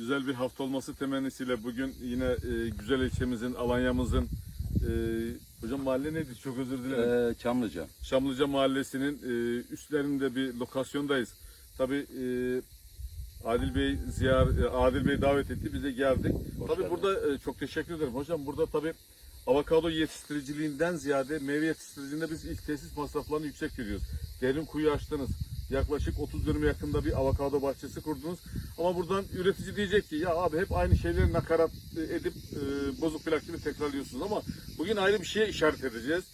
güzel bir hafta olması temennisiyle bugün yine e, güzel ilçemizin, Alanya'mızın e, hocam mahalle neydi? Çok özür dilerim. Ee, Çamlıca. Şamlıca Mahallesi'nin e, üstlerinde bir lokasyondayız. Tabii e, Adil Bey ziyar e, Adil Bey davet etti. Biz de geldik. Hoş tabii geldin. burada e, çok teşekkür ederim. Hocam burada tabii avokado yetiştiriciliğinden ziyade meyve yetiştiriciliğinde biz ilk tesis masraflarını yüksek görüyoruz. Derin kuyu açtınız. Yaklaşık 30 dönüme yakında bir avokado bahçesi kurdunuz. Ama buradan üretici diyecek ki ya abi hep aynı şeyleri nakarat e, edip e, bozuk plak gibi tekrarlıyorsunuz ama bugün ayrı bir şeye işaret edeceğiz.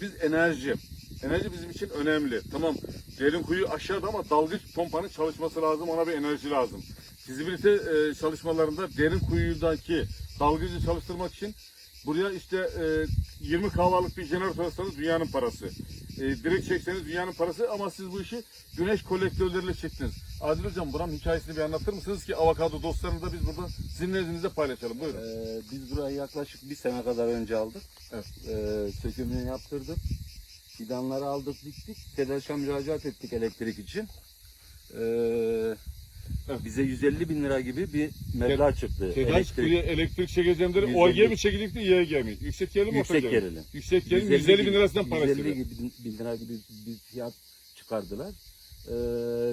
Biz enerji, enerji bizim için önemli. Tamam derin kuyu aşağıda ama dalgıç pompanın çalışması lazım ona bir enerji lazım. Fizibilite e, çalışmalarında derin kuyudaki dalgıcı çalıştırmak için buraya işte e, 20 kahvalık bir jeneratör alsanız dünyanın parası. E, direkt çekseniz dünyanın parası ama siz bu işi güneş kolektörleriyle çektiniz. Adil Hocam buranın hikayesini bir anlatır mısınız ki avokado dostlarını da biz burada sizin nezdinizde paylaşalım. Buyurun. Ee, biz burayı yaklaşık bir sene kadar önce aldık. Evet. Ee, sökümünü yaptırdık. Fidanları aldık, diktik. TEDAŞ'a müracaat ettik elektrik için. Ee, Evet. Bize 150 bin lira gibi bir meblağ çıktı. TEDAŞ Elektrik- elektrik çekeceğim dedi. Yüzde OG bir. mi çekecekti, YG mi? Yüksek gerilim mi? Yüksek orta. Yüksek gerilim 150 bin lirasından para 150 istedi. bin, bin lira gibi bir fiyat çıkardılar. Ee,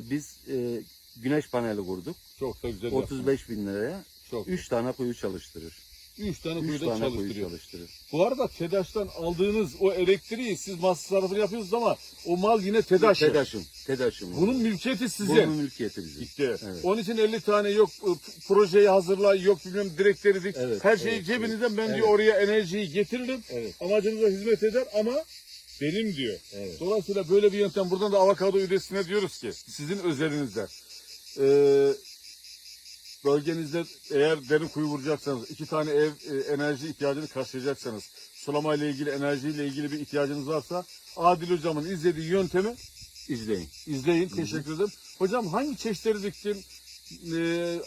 biz e, güneş paneli kurduk. Çok da güzel. 35 bin liraya Çok. 3 tane kuyu çalıştırır. 3 tane 3 kuyuda tane kuyu çalıştırıyor. çalıştırır. Bu arada TEDAŞ'tan aldığınız o elektriği siz masrafını yapıyorsunuz ama o mal yine TEDAŞ'ın. TEDAŞ'ın. TEDAŞ'ın. Bunun mülkiyeti sizin. Bunun mülkiyeti bizim. İşte. Evet. Onun için 50 tane yok e, projeyi hazırla, yok bilmem direkleri dik. Evet, Her şeyi evet, cebinizden ben diyor oraya enerjiyi getiririm. Evet. Amacınıza hizmet eder ama benim diyor. Evet. Dolayısıyla böyle bir yöntem buradan da avokado üretisine diyoruz ki sizin özelinizde ee, bölgenizde eğer derin kuyu vuracaksanız iki tane ev e, enerji ihtiyacını karşılayacaksanız sulama ile ilgili enerjiyle ilgili bir ihtiyacınız varsa Adil hocamın izlediği yöntemi İzleyin. izleyin. Teşekkür ederim. Hocam hangi çeşitleri diktin? Ee,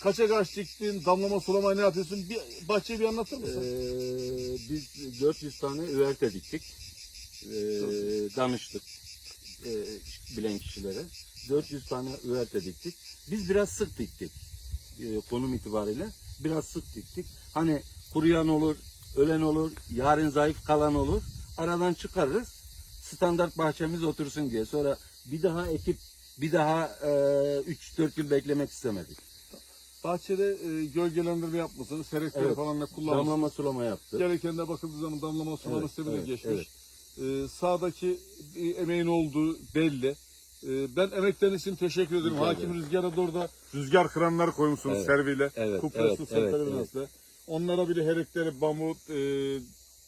kaça kaç diktin? Damlama sulama ne yapıyorsun? Bir bahçeyi bir anlatır Ee, mısın? biz 400 tane üverte diktik. Ee, danıştık ee, bilen kişilere. 400 tane üverte diktik. Biz biraz sık diktik. Ee, konum itibariyle biraz sık diktik. Hani kuruyan olur, ölen olur, yarın zayıf kalan olur. Aradan çıkarırız. Standart bahçemiz otursun diye. Sonra bir daha ekip bir daha 3-4 yıl beklemek istemedik. Bahçede e, gölgelendirme yapmışsınız. Selektörü Evet. falan da kullanmışsınız. Damlama sulama yaptık. Gereken de bakıldığı zaman damlama sulama Evet, sistemine evet, geçmiş. Ee, sağdaki bir emeğin olduğu belli. Ee, ben emekleriniz için teşekkür ederim. Rica Hakim ederim. Rüzgar'a da orada rüzgar kıranları koymuşsunuz Evet, serviyle. evet, Kupresli evet, evet, binasıyla. Onlara bile herekleri, bamut, e,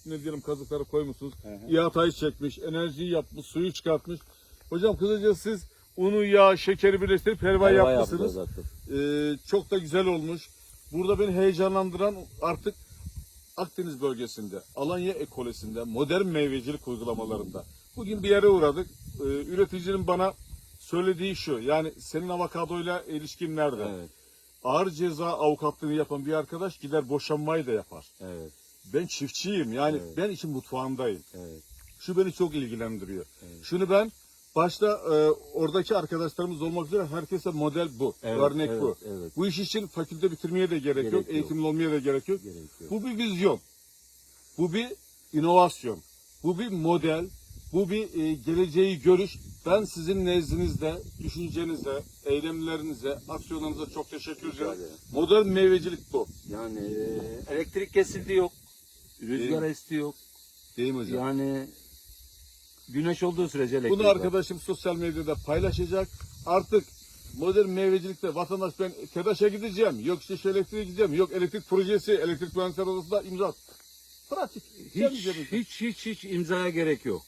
ne diyelim kazıkları koymuşsunuz. Hı. İhatayı çekmiş, enerjiyi yapmış, suyu çıkartmış. Hocam kısaca siz unu, yağ, şekeri birleştirip helva, Helva yapmışsınız. zaten. Ee, çok da güzel olmuş. Burada beni heyecanlandıran artık Akdeniz bölgesinde, Alanya ekolojisinde, modern meyvecilik uygulamalarında. Bugün bir yere uğradık. Ee, üreticinin bana söylediği şu. Yani senin avokadoyla ilişkin nerede? Evet, Ağır ceza avukatlığını yapan bir arkadaş gider boşanmayı da yapar. evet, Ben çiftçiyim. Yani Evet. ben işin mutfağındayım. evet. Şu beni çok ilgilendiriyor. Evet. Şunu ben başta e, oradaki arkadaşlarımız olmak üzere herkese model bu. Evet, örnek evet, bu. evet. Bu iş için fakülte bitirmeye de gerek, Gerek yok, yok. eğitimli olmaya da gerek yok. Gerek yok. Bu bir vizyon. Bu bir inovasyon. Bu bir model. Bu bir e, geleceği görüş. Ben sizin nezdinizde, düşüncenize, eylemlerinize, aksiyonlarınıza çok teşekkür Rica ediyorum. ederim. Modern meyvecilik bu. Yani e, elektrik kesildi yok. Rüzgar Değil. esti yok. Değil mi hocam? Yani güneş olduğu sürece elektrik Bunu var. arkadaşım sosyal medyada paylaşacak. Artık modern meyvecilikte vatandaş ben TEDAŞ'a gideceğim, yok işte şu elektriğe gideceğim, yok elektrik projesi, elektrik mühendisleri odasında imza at. Pratik. Hiç, hiç hiç hiç imzaya gerek yok.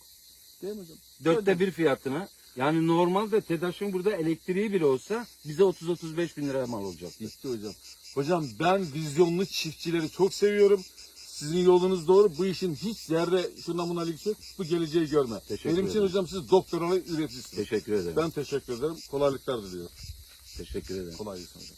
Değil mi hocam? Dörtte bir fiyatına. Yani normalde TEDAŞ'ın burada elektriği bile olsa bize 30-35 bin liraya mal olacak. Bitti hocam. Hocam ben vizyonlu çiftçileri çok seviyorum. Sizin yolunuz doğru. Bu işin hiç zerre şundan buna ilgisi. Bu geleceği görme. Teşekkür Benim için ederim. hocam siz doktoralı üreticisiniz. Teşekkür ederim. Ben teşekkür ederim. Kolaylıklar diliyorum. Teşekkür ederim. Kolay gelsin hocam.